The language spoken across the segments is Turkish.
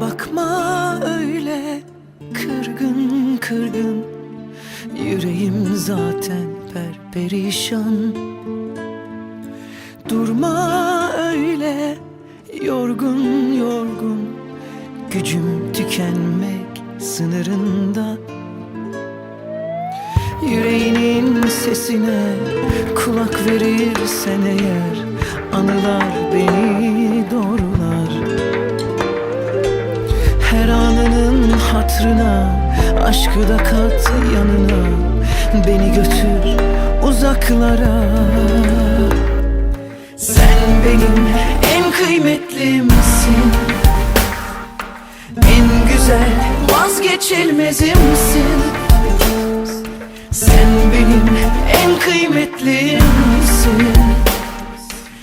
Bakma öyle kırgın kırgın. Yüreğim zaten perperişan. Durma öyle yorgun yorgun. Gücüm tükenmek sınırında. Yüreğinin sesine kulak verirsen eğer Anılar beni doğru hatrına Aşkı da kat yanına. Beni götür uzaklara. Sen benim en kıymetlimsin En güzel vazgeçilmezimsin. Sen benim en kıymetlimsin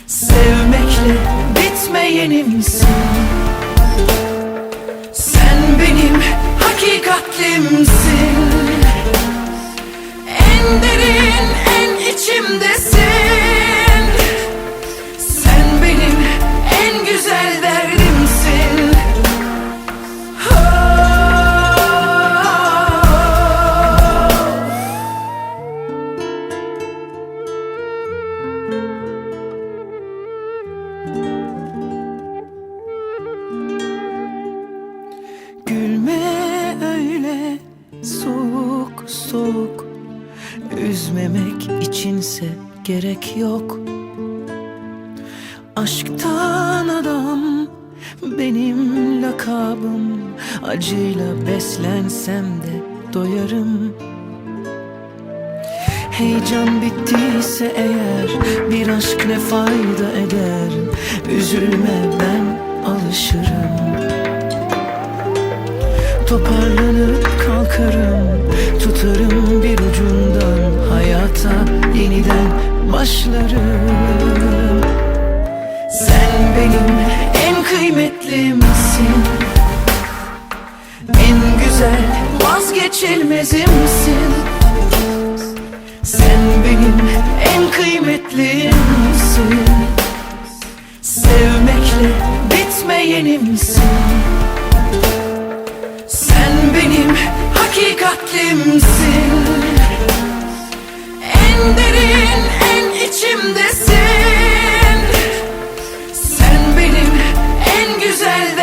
Sevmekle bitmeyenimsin hakikatlimsin En derin en içimdesin Sen benim en güzel derdimsin. Gülme soğuk soğuk. Üzmemek içinse gerek yok. Aşktan adam benim lakabım. Acıyla beslensem de doyarım. Heyecan bittiyse eğer bir aşk ne fayda eder? Üzülme ben alışırım benim en kıymetlimsin En güzel vazgeçilmezimsin Sen benim en kıymetlimsin Sevmekle bitmeyenimsin sen benim hakikatlimsin seul